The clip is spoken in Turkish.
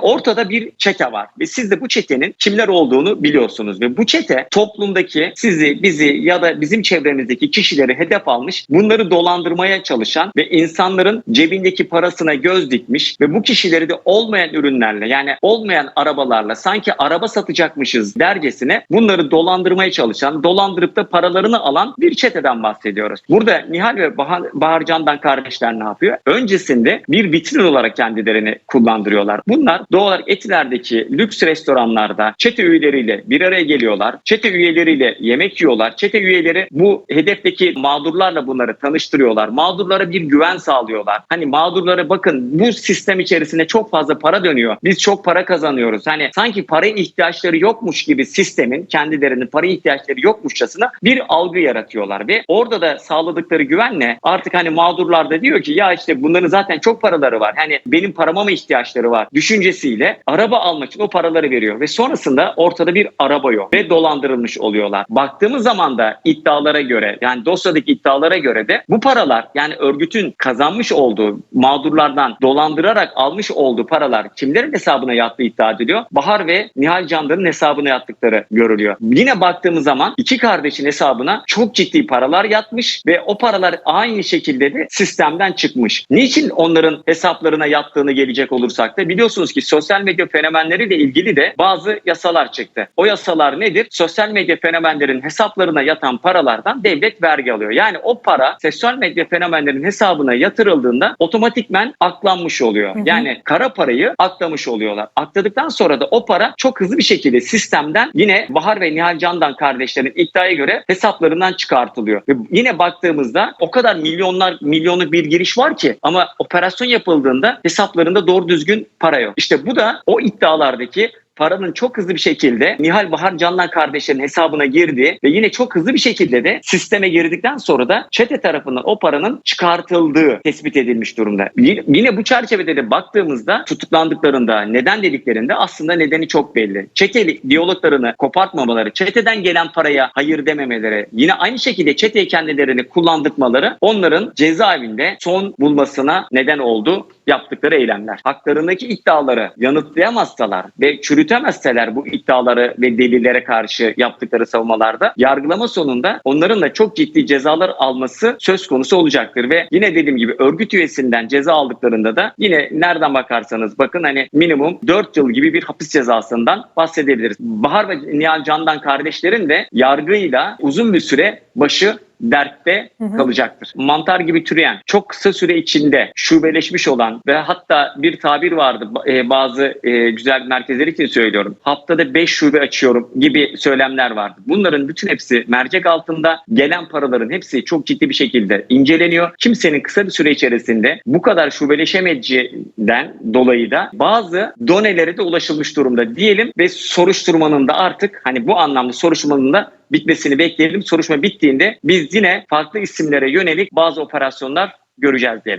Ortada bir çete var ve siz de bu çetenin kimler olduğunu biliyorsunuz ve bu çete toplumdaki sizi, bizi ya da bizim çevremizdeki kişileri hedef almış, bunları dolandırmaya çalışan ve insanların cebindeki parasına göz dikmiş ve bu kişileri de olmayan ürünlerle yani olmayan arabalarla sanki araba satacakmışız dercesine bunları dolandırmaya çalışan, dolandırıp da paralarını alan bir çeteden bahsediyoruz. Burada Nihal ve Bahar, Bahar Candan kardeşler ne yapıyor? Öncesinde bir vitrin olarak kendilerini kullandırıyorlar. Bunlar doğal olarak Etiler'deki lüks restoranlarda çete üyeleriyle bir araya geliyorlar. Çete üyeleriyle yemek yiyorlar. Çete üyeleri bu hedefteki mağdurlarla bunları tanıştırıyorlar. Mağdurlara bir güven sağlıyorlar. Hani mağdurlara bakın bu sistem içerisinde çok fazla para dönüyor. Biz çok para kazanıyoruz. Hani sanki paraya ihtiyaçları yokmuş gibi sistemin kendilerinin paraya ihtiyaçları yokmuşçasına bir algı yaratıyorlar ve orada da sağladıkları güvenle artık hani mağdurlar da diyor ki ya işte bunların zaten çok paraları var. Hani benim parama mı ihtiyaçları var düşüncesiyle araba almak için o paraları veriyor ve sonrasında ortada bir araba yok ve dolandırılmış oluyorlar. Baktığımız zaman da iddialara göre yani dosyadaki iddialara göre de bu paralar yani örgütün kazanmış olduğu mağdurlardan dolandırarak almış olduğu paralar kimlerin hesabına yattığı iddia ediliyor? Bahar ve Nihal Candan'ın hesabına yattıkları görülüyor. Yine baktığımız zaman iki kardeşin hesabına çok ciddi paralar yatmış ve o paralar aynı şekilde de sistemden çıkmış. Niçin onların hesaplarına yattığını gelecek olursak da biliyorsunuz ki sosyal medya fenomenleriyle ilgili de bazı yasalar çıktı. O yasalar nedir? Sosyal medya fenomenlerin hesaplarına yatan paralardan devlet vergi alıyor. Yani o para sosyal medya fenomenlerin hesabına yatırıldığında otomatikmen aklanmış oluyor. Hı hı. Yani kara parayı aklamış oluyorlar. Akladıktan sonra da o para çok hızlı bir şekilde sistemden yine Bahar ve Nihal Candan kardeşlerin iddiaya göre hesaplarından çıkartılıyor. Ve yine baktığımızda o kadar milyonlar milyonluk bir giriş var ki ama operasyon yapıldığında hesaplarında doğru düzgün para yok. İşte bu da o iddialardaki paranın çok hızlı bir şekilde Nihal Bahar Candan kardeşlerin hesabına girdi ve yine çok hızlı bir şekilde de sisteme girdikten sonra da çete tarafından o paranın çıkartıldığı tespit edilmiş durumda. Yine- bu çerçevede de baktığımızda tutuklandıklarında neden dediklerinde aslında nedeni çok belli. Çeteli diyaloglarını kopartmamaları, çeteden gelen paraya hayır dememeleri, yine aynı şekilde çeteye kendilerini kullandırmaları onların cezaevinde son bulmasına neden oldu yaptıkları eylemler. Haklarındaki iddiaları yanıtlayamazsalar ve çürütemezseler bu iddiaları ve delillere karşı yaptıkları savunmalarda yargılama sonunda onların da çok ciddi cezalar alması söz konusu olacaktır ve yine dediğim gibi örgüt üyesinden ceza aldıklarında da yine nereden bakarsanız bakın hani minimum 4 yıl gibi bir hapis cezasından bahsedebiliriz. Bahar ve Nihal Candan kardeşlerin de yargıyla uzun bir süre başı dertte Hı hı. kalacaktır. Mantar gibi türeyen, çok kısa süre içinde şubeleşmiş olan ve hatta bir tabir vardı e, bazı e, güzel merkezler için söylüyorum. Haftada 5 şube açıyorum gibi söylemler vardı. Bunların bütün hepsi mercek altında gelen paraların hepsi çok ciddi bir şekilde inceleniyor. Kimsenin kısa bir süre içerisinde bu kadar şubeleşemeyeceğinden dolayı da bazı donelere de ulaşılmış durumda diyelim ve soruşturmanın da artık hani bu anlamda soruşturmanın da bitmesini bekleyelim. Soruşturma bittiğinde biz yine farklı isimlere yönelik bazı operasyonlar göreceğiz diyelim.